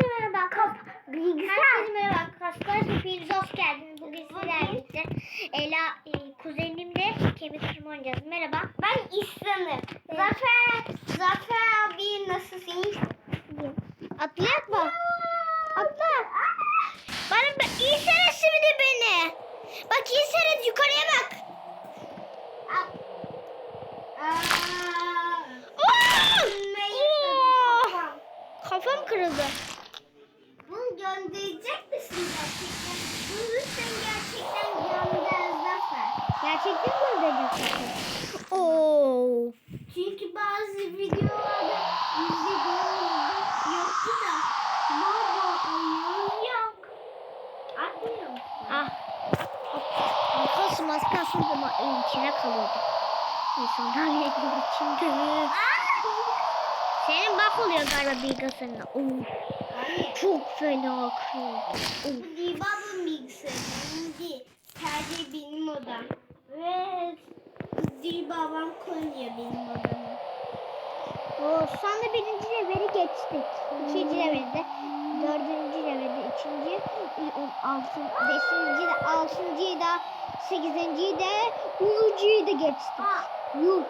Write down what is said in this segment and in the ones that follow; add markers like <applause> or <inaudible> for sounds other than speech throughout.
Herkese merhaba. Kap bilgisayar. Herkese merhaba arkadaşlar. Hepiniz hoş geldiniz. Bugün sizlerle birlikte Ela, e, kuzenimle kemik kırma oynayacağız. Merhaba. Ben İhsan'ım. Zafer, Zafer abi nasılsın? Atlayak mı? Atla. Bana bak, seyret şimdi beni. Bak seyret yukarıya bak. Oo! Kafam kırıldı. Gönderecek misin gerçekten? Sen gerçekten gönder Zafer. Gerçekten mi ödeyeceksin? Oo. Çünkü bazı videolarda izlediğimizde yoktu da baba oyun yok. Atmıyor musun? Ah. Arkası az kalsın ama evin içine kalıyordu. İnsanlar evin içinde. Senin bak oluyor galiba bilgisayarına. Oo. Çok fena değil babamın bilgisayarı. Sadece benim odam. Ve değil babam koyuyor benim odamı. Oo, sonra birinci leveli geçtik. İkinci levelde, dördüncü levelde, üçüncü, on altı, beşinci de, altıncıyı da, sekizinciyi de, onuncuyu da geçtik. Yok.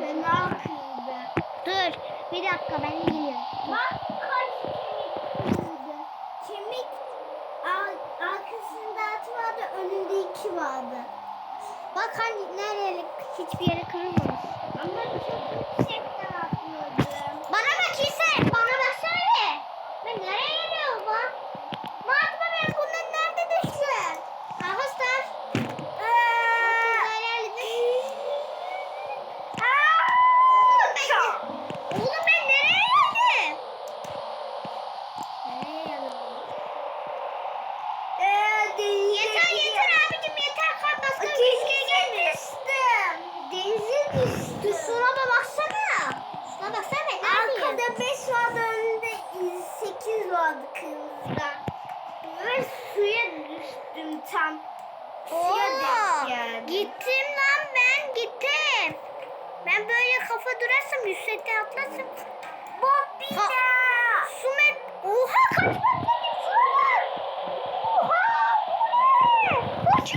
Fena kıydı. Dur, bir dakika ben geliyorum. Bak kaç kemik kırıldı. Kemik ar- arkasında at vardı, önünde iki vardı. Bak hani nereye hiçbir yere kırılmamış. Ama çok yüksekten atlıyordum. Bana bak İse, bana baksana bir. Ben nereye geliyorum lan? Bakma ben bundan nerede düştüm? Arkadaşlar. Oğlum ben nereye geldim? Nereye geldim? Yeter yeter abicim yeter. Kalk başka bir riske gelme. düştüm. Denize düştüm. Dur şuna da baksana. Şuna baksana ben neredeyim? Arkada 5 vardı, önünde 8 vardı kırmızıdan. Ve suya düştüm tam. Suya denk Oo, geldim. Gittim lan ben gittim. Ben böyle kafa durarsam yüksekten atlarsam. Bobina. Ha, Su met... Oha kaç metrelik su var. Oha bu ne? Bu çok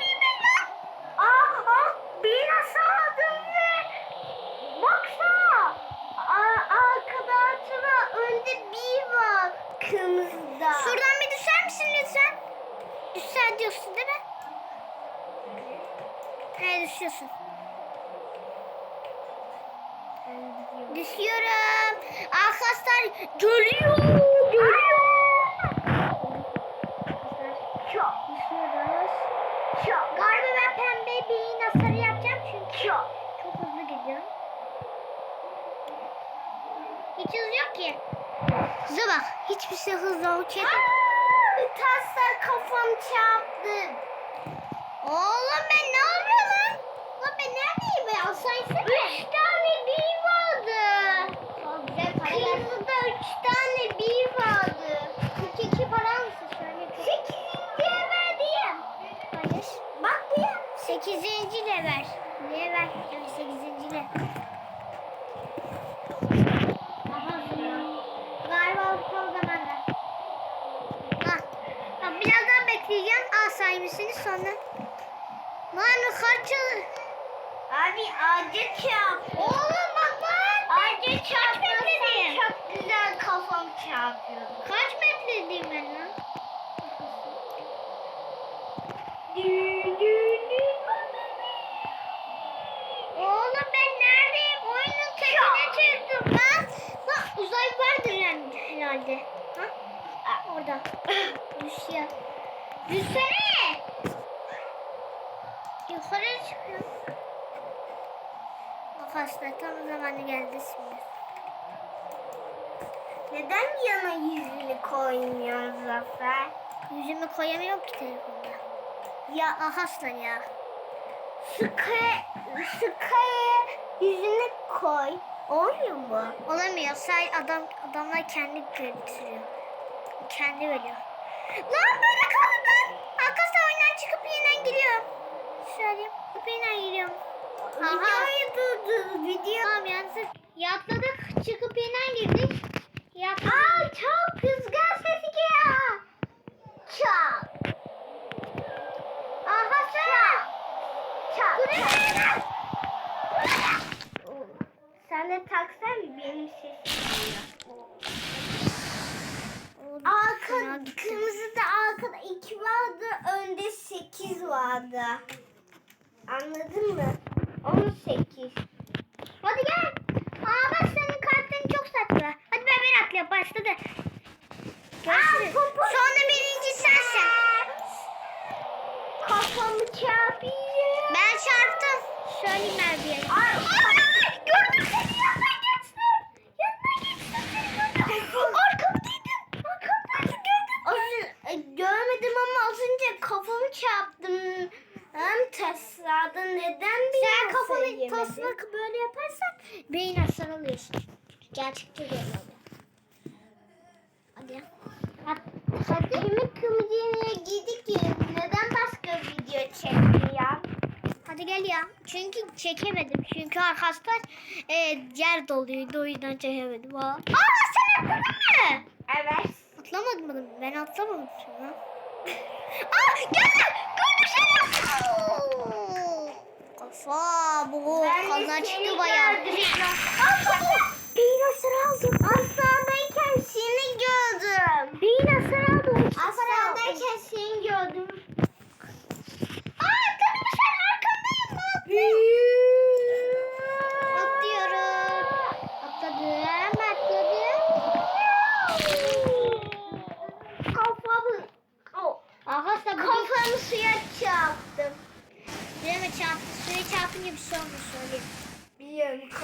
değil mi lan? Ah ah bina sağdım ve baksana. Aa, arkada atıma önde bir var kırmızıda. Şuradan bir düşer misin lütfen? Düşer diyorsun değil mi? He düşüyorsun. Düşüyorum. Arkadaşlar görüyor. Görüyor. Çok Düşüyoruz. çok. Galiba ben pembe bir iğne sarı yapacağım çünkü Çok. çok hızlı gidiyorum. Hiç hız yok ki. Bak. Hiçbir şey hızlı yok. Aa, Tasla kafam çarptı. Oğlum ben ne yapıyorum lan? Lan ben neredeyim ben? Asansör Üç tane bir vardı. Çok güzel para geldi. Kırmızıda üç tane bir vardı. 42 para mısın? Şöyle çok. Sekizinci verdim. Hayır. Bak bir. 8. level. Level. Evet 8. level. Galiba son zamanda. Ha. ha biraz daha bekleyeceğim. Al sahibisini sonra. Lan kaç yıl? Abi ağaca çarp. Oğlum bak lan. Çarpmasam metredeyim? çok güzel kafam çarpıyordu. Kaç metredeyim ben lan? Oğlum ben neredeyim? Oyunun tekine çıktım lan. Bak uzay vardır yani herhalde. Ha? Aa, orada. <coughs> Düşüyor. Düşsene. Yukarı çıkıyor. Arkadaşlar tam zamanı geldi şimdi. Neden yana yüzünü koymuyorsun Zafer? Yüzümü koyamıyorum ki telefonda. Ya Arkadaşlar ya. Sky'e Sky'e yüzünü koy. Olmuyor mu? Olamıyor. Sadece adam, adamlar kendi götürüyor. Kendi veriyor. Lan böyle kaldım ben. Arkadaşlar oyundan çıkıp yeniden giriyorum. Şöyle çıkıp yeniden giriyorum. Aha. Videoyu durdur. Video. Tamam yansın. Yatladık. Çıkıp yeniden girdik. Yatladık. Aa çok kızgın sesi geliyor. Çap. Aha çap. Çap. Bu ne? Sen de taksan benim sesim Arka, kırmızıda arkada iki vardı, önde sekiz vardı. Anladın mı? On sekiz. Hadi gel. Aa bak senin kalplerin çok saçma. Hadi beraber atla başladı. Başladı. Sonra birinci sensin. Kafamı çarpıyor. Ben çarptım. Söyleyeyim ben bir yere. Gördüm. Yemedin? tasmak böyle yaparsan beyin hasar alıyorsun. Gerçekte böyle oluyor. Hadi. Hadi. Saçımı kıvırcıya giydik ki neden başka video çekmiyor? Hadi gel ya. Çünkü çekemedim. Çünkü arkadaşlar e, yer doluydu. O yüzden çekemedim. Aa, Aa sen atladın mı? Evet. Atlamadım mı? Ben atlamadım sana. Aa gelme. Gördüm seni. Kafa bu Ben de kaza seni çıktı bayağı. gördüm. Beyin hasarı aldım. Hastanedeyken seni gördüm. Beyin hasarı aldım. Hastanedeyken seni gördüm. Aa atladın mı sen? Arkandayım. Ne yapıyorsun? Atlıyorum. Atladım. Atladım. Kafamı, oh, Arkadaşlar bu kafamı suya çarptım. Bileme çarptı. Suya çarpınca bir şey olmuş söyleyeyim.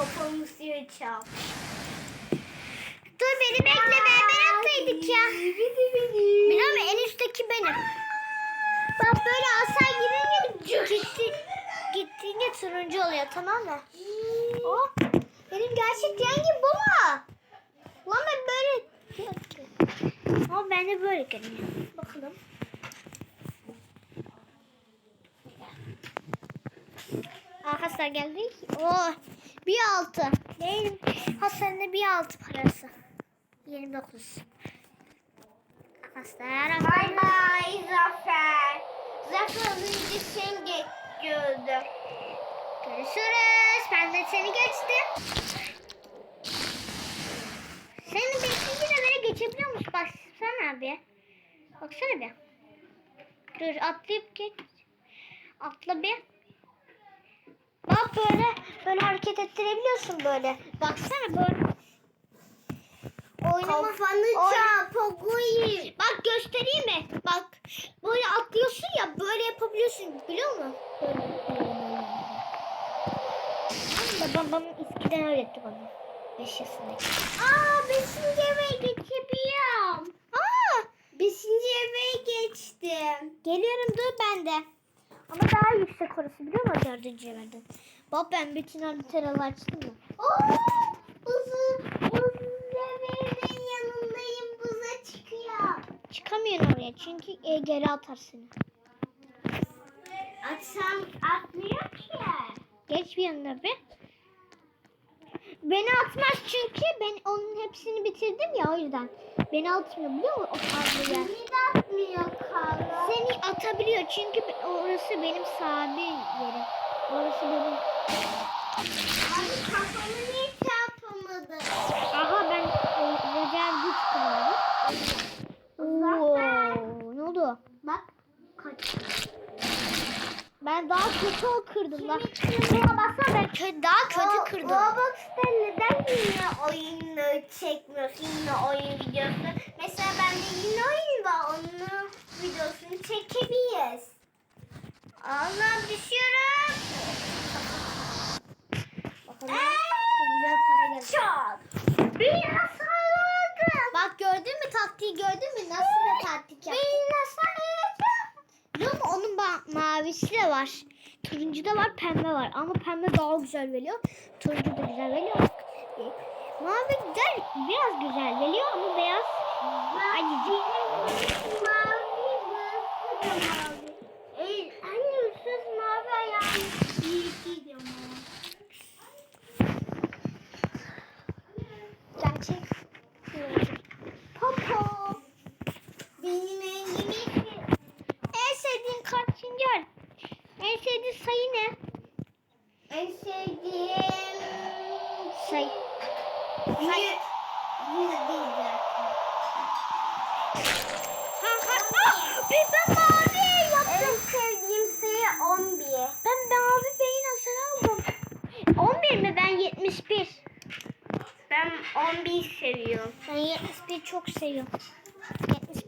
Biliyorum kafamı suya çarptım. Dur beni bekle beraber atlaydık ya. Musun en üstteki benim. Bak böyle asay girince gitti, gittiğinde turuncu oluyor tamam mı? Oh, benim gerçek rengim bu mu? Lan ben böyle... Ama ben de böyle görünüyor. Bakalım. Arkadaşlar geldik. Oh, bir altı. Benim Hasan'ın bir altı parası. 29. Arkadaşlar. Bay bay Zafer. Zafer sen geç gördüm. Görüşürüz. Ben de seni geçtim. Seni beşinci levele geçebiliyor musun? Baksana abi. Baksana bir. Dur atlayıp geç. Atla bir. Bak böyle böyle hareket ettirebiliyorsun böyle. Baksana böyle. Oynama. Kafanı Oy- çarpıyor. Bak göstereyim mi? Bak böyle atlıyorsun ya böyle yapabiliyorsun biliyor musun? Böyle. Babam eskiden öğretti bana. 5 yaşındayken. Aa beşinci eve geçebiliyorum. Aa, Beşinci eve geçtim. geliyorum dur ben de. Ama daha yüksek orası biliyor musun dördüncü yerden? Bak ben bütün haritaları açtım mı? Oo, buzu, buz evinin yanındayım. Buza çıkıyor. Çıkamıyorsun oraya çünkü e, geri atar seni. Atsam atmıyor ki. Geç bir yanına bir. Beni atmaz çünkü ben onun hepsini bitirdim ya o yüzden. Beni atmıyor biliyor musun o. Beni de atmıyor kala. Seni atabiliyor çünkü orası benim sabit yerim. Orası benim. Abi kafamı niye çarpamadı? Aha ben e, rezerv güç kullandım. Zafer. Oo, ne oldu? Bak kaç. Ben daha kötü o kırdım lan. Şuna baksana ben kö daha kötü kırdım. Roblox'ta neden yine oyunu çekmiyorsun? Yine oyun videosu. Mesela bende yine oyun var. Onun videosunu çekebiliriz. Allah düşüyorum. Bakalım. Güzel para geldi. Çok. Bak gördün mü taktiği gördün mü? Nasıl bir taktik yaptım? Bir hasar aldım. Biliyor musun? Onun ba- mavisi de var. Turuncu da var, pembe var. Ama pembe daha güzel veriyor. Turuncu da güzel veriyor. Mavi güzel, biraz güzel veriyor ama beyaz acıcı. Mavi burası da mavi. Ey, anne hırsız mavi ayağım. İyi ama. Gerçek. Popo. Benim rengimi En sevdiğin kaçıncı harf? En sevdiğin sayı ne? en sevdiğim Sayı. yüz, yüz zaten. Ha ha. Bir ben mavi yaptım. En sevdiğim 11. Ben mavi beyin hasarı aldım. 11 mi? Ben 71. Ben 11 seviyorum. Ben 71 çok seviyorum.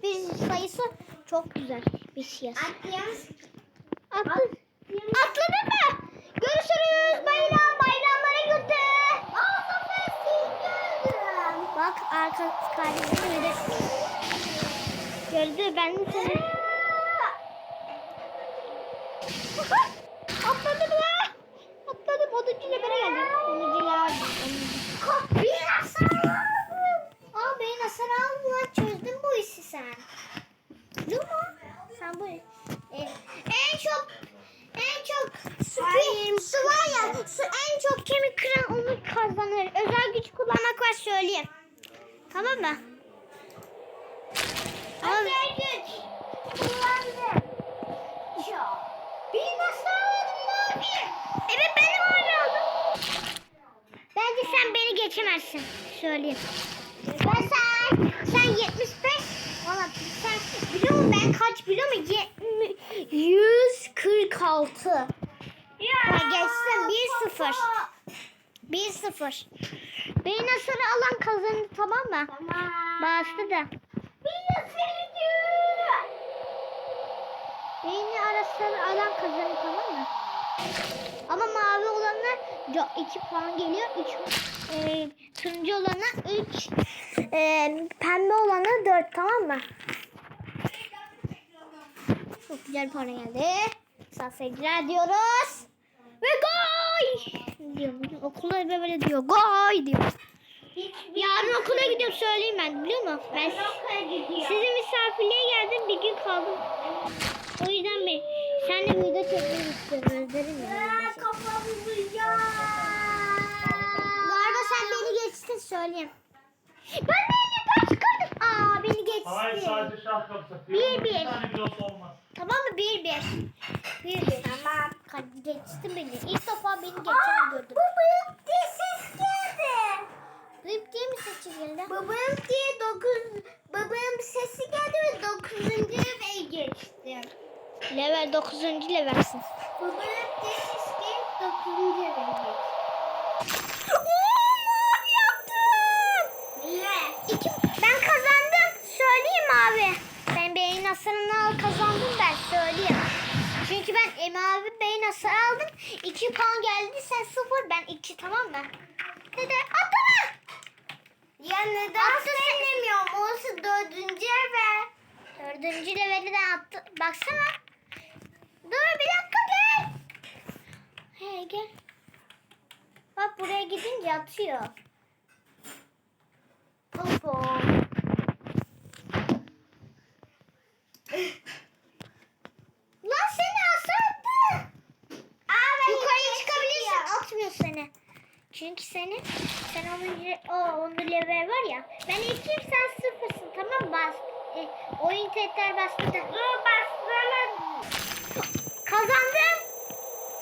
71 sayısı çok güzel bir şey. Atlayalım. Atlı. Atladın mı? Görüşürüz. Bayram bayramlara götür. Aa Zafer seni. Bak arka kardeşim de. Gördü ben de seni. <laughs> Atladım la. Atladım. Oduncu lebere geldim. Oduncular aldım. Kopya nasıl Aa beyin hasar alma. Çözdün bu işi sen. Değil mi? Sen bu e, en çok en çok su, su var ya su en çok kemik kıran onu kazanır. Özel güç kullanmak var söyleyeyim. Tamam mı? Tamam. Özel güç. Kullandım. Ya. Bir nasıl aldın ne yapayım? Evet ben de öyle oldum. Bence sen beni geçemezsin. Söyleyeyim. Ben sen, sen 75. Valla sen biliyor musun ben kaç biliyor musun? Yetmi- 146. Ya. Ha, geçsin 1-0. 1-0. Beyin hasarı alan kazandı tamam mı? Tamam. Bastı da. Nasıl? Beyni arasını alan kazanır tamam mı? Ama mavi olana 2 puan geliyor. 3 e, turuncu olana 3 e, pembe olana 4 tamam mı? Çok güzel para geldi. Safetiler diyoruz. Ve gol! Diyor. Okula böyle diyor. Gol diyor. Yarın okula gidiyorum söyleyeyim ben biliyor musun? Ben okula gidiyorum. sizin misafirliğe geldim bir gün kaldım. O yüzden ben seninle video çekmek istiyorum. Özledim ya. Aa, kafam uyuyor. Bu arada sen beni geçtin söyleyeyim. Ben beni kaç kırdım? Aa beni geçti. Hayır sadece şah kapısı. Bir, bir. tane videosu olmaz. Tamam mı? Bir bir. Bir bir. Tamam. Geçtin beni. İlk defa beni geçen gördüm. Bu büyük diye ses geldi. Rip diye mi seçim geldi? Babam diye dokuz, babam sesi geldi ve dokuzuncu eve geçtim. Level 9. levelsin. Babam diye ses geldi dokuzuncu eve geçtim. Niye? İki, ben kazandım. Söyleyeyim abi. Ben beyin hasarını al kazandım ben söyleyeyim. Çünkü ben em abi beyin hasarı aldım. 2 puan geldi sen 0 ben 2 tamam mı? Dede atama. Ya neden söylemiyorum? Orası dördüncü eve. Dördüncü leveli de attı. Baksana. Dur bir dakika gel. Hey gel. Bak buraya gidince atıyor. Topo. Lan seni asattı. Aa, ben Yukarıya yukarı çıkabilirsin. çıkıyorum. Atmıyor seni. Çünkü seni sen onun o onun level var ya. Ben ikiyim sen sıfırsın tamam? Bas. E, oyun tekrar bastı da. Dur bastıramadım. Kazandım.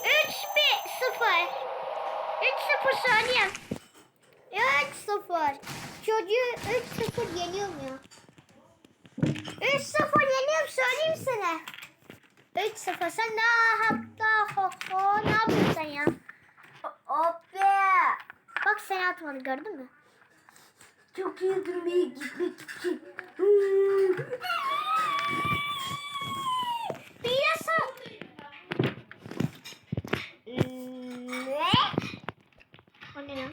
3 1 0. 3 0 söyleyeyim. 3 0. Çocuğu 3 0 yeniyorum ya. 3 0 yeniyorum söyleyeyim sana. 3 0 sen daha hatta ho ho ne yapıyorsun ya? Bak seni atmadı gördün mü? Çok iyi durmaya gitmek için. Biraz ne? O ne lan?